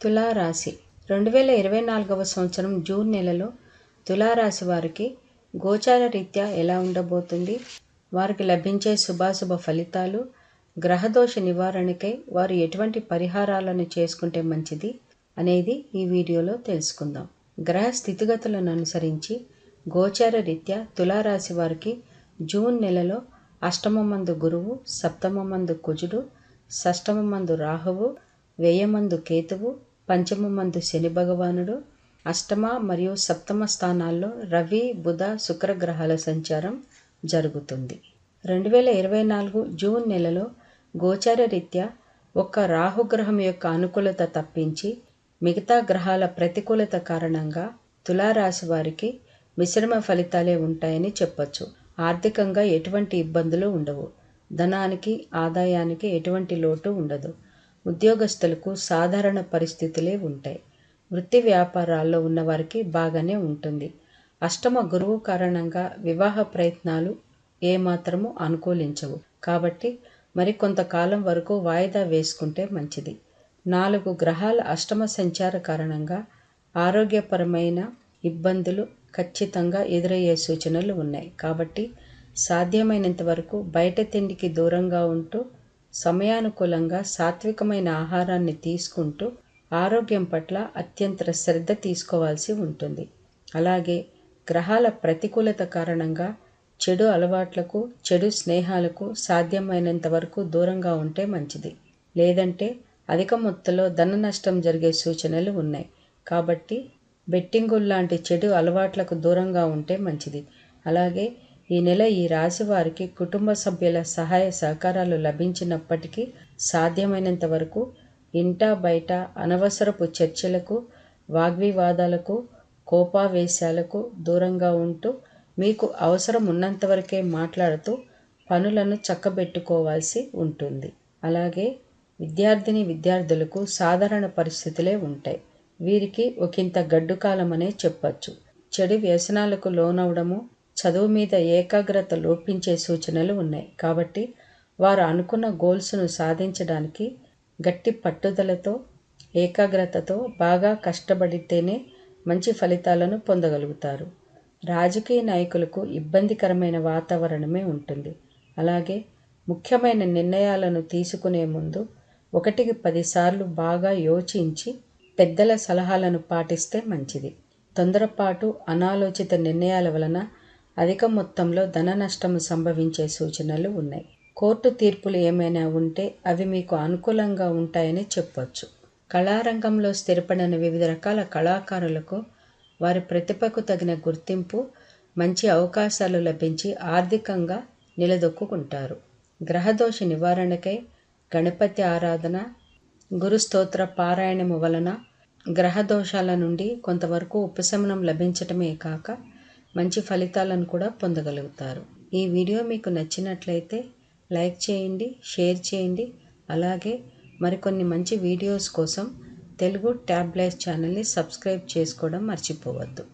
తులారాశి. రెండు వేల ఇరవై నాలుగవ సంవత్సరం జూన్ నెలలో తులారాశి వారికి గోచార రీత్యా ఎలా ఉండబోతుంది? వారికి లభించే శుభాశుభ ఫలితాలు గ్రహదోష నివారణకై వారు ఎటువంటి పరిహారాలను చేసుకుంటే మంచిది అనేది ఈ వీడియోలో తెలుసుకుందాం. గ్రహ స్థితిగతులను అనుసరించి గోచార రీత్యా తులారాశి వారికి జూన్ నెలలో అష్టమ మందు గురువు సప్తమ మందు కుజుడు షష్టమ మందు రాహువు వ్యయమందు కేతువు పంచమ మందు శని భగవానుడు అష్టమ మరియు సప్తమ స్థానాల్లో రవి బుధ శుక్ర గ్రహాల సంచారం జరుగుతుంది. రెండు వేల ఇరవై నాలుగు జూన్ నెలలో గోచార రీత్యా ఒక్క రాహుగ్రహం యొక్క అనుకూలత తప్పించి మిగతా గ్రహాల ప్రతికూలత కారణంగా తులారాశి వారికి మిశ్రమ ఫలితాలే ఉంటాయని చెప్పొచ్చు. ఆర్థికంగా ఎటువంటి ఇబ్బందులు ఉండవు. ధనానికి ఆదాయానికి ఎటువంటి లోటు ఉండదు. ఉద్యోగస్తులకు సాధారణ పరిస్థితులే ఉంటాయి. వృత్తి వ్యాపారాల్లో ఉన్నవారికి బాగానే ఉంటుంది. అష్టమ గురువు కారణంగా వివాహ ప్రయత్నాలు ఏమాత్రము అనుకూలించవు. కాబట్టి మరి కొంతకాలం వరకు వాయిదా వేసుకుంటే మంచిది. నాలుగు గ్రహాల అష్టమ సంచార కారణంగా ఆరోగ్యపరమైన ఇబ్బందులు ఖచ్చితంగా ఎదురయ్యే సూచనలు ఉన్నాయి. కాబట్టి సాధ్యమైనంత వరకు బయట తిండికి దూరంగా ఉంటూ సమయానుకూలంగా సాత్వికమైన ఆహారాన్ని తీసుకుంటూ ఆరోగ్యం పట్ల అత్యంత శ్రద్ధ తీసుకోవాల్సి ఉంటుంది. అలాగే గ్రహాల ప్రతికూలత కారణంగా చెడు అలవాట్లకు చెడు స్నేహాలకు సాధ్యమైనంత వరకు దూరంగా ఉంటే మంచిది. లేదంటే అధిక మొత్తంలో ధన నష్టం జరిగే సూచనలు ఉన్నాయి. కాబట్టి బెట్టింగుల్ లాంటి చెడు అలవాట్లకు దూరంగా ఉంటే మంచిది. అలాగే ఈ నెల ఈ రాశి వారికి కుటుంబ సభ్యుల సహాయ సహకారాలు లభించినప్పటికీ సాధ్యమైనంత వరకు ఇంటా బయట అనవసరపు చర్చలకు వాగ్వివాదాలకు కోపావేశాలకు దూరంగా ఉంటూ మీకు అవసరం ఉన్నంత వరకే మాట్లాడుతూ పనులను చక్కబెట్టుకోవాల్సి ఉంటుంది. అలాగే విద్యార్థిని విద్యార్థులకు సాధారణ పరిస్థితులే ఉంటాయి. వీరికి ఒకంత గడ్డుకాలం అనే చెప్పచ్చు. చెడు వ్యసనాలకు లోనవడము చదువు మీద ఏకాగ్రత లోపించే సూచనలు ఉన్నాయి. కాబట్టి వారు అనుకున్న గోల్స్ను సాధించడానికి గట్టి పట్టుదలతో ఏకాగ్రతతో బాగా కష్టపడితేనే మంచి ఫలితాలను పొందగలుగుతారు. రాజకీయ నాయకులకు ఇబ్బందికరమైన వాతావరణమే ఉంటుంది. అలాగే ముఖ్యమైన నిర్ణయాలను తీసుకునే ముందు ఒకటికి పదిసార్లు బాగా యోచించి పెద్దల సలహాలను పాటిస్తే మంచిది. తొందరపాటు అనాలోచిత నిర్ణయాల వలన అధిక మొత్తంలో ధన నష్టం సంభవించే సూచనలు ఉన్నాయి. కోర్టు తీర్పులు ఏమైనా ఉంటే అవి మీకు అనుకూలంగా ఉంటాయని చెప్పవచ్చు కళారంగంలో స్థిరపడిన వివిధ రకాల కళాకారులకు వారి ప్రతిభకు తగిన గుర్తింపు మంచి అవకాశాలు లభించి ఆర్థికంగా నిలదొక్కుంటారు గ్రహదోష నివారణకై గణపతి ఆరాధన గురుస్తోత్ర పారాయణము వలన గ్రహదోషాల నుండి కొంతవరకు ఉపశమనం లభించటమే కాక మంచి ఫలితాలను కూడా పొందగలుగుతారు. ఈ వీడియో మీకు నచ్చినట్లయితే లైక్ చేయండి షేర్ చేయండి. అలాగే మరికొన్ని మంచి వీడియోస్ కోసం తెలుగు ట్యాబ్లెట్ ఛానల్ని సబ్స్క్రైబ్ చేసుకోవడం మర్చిపోవద్దు.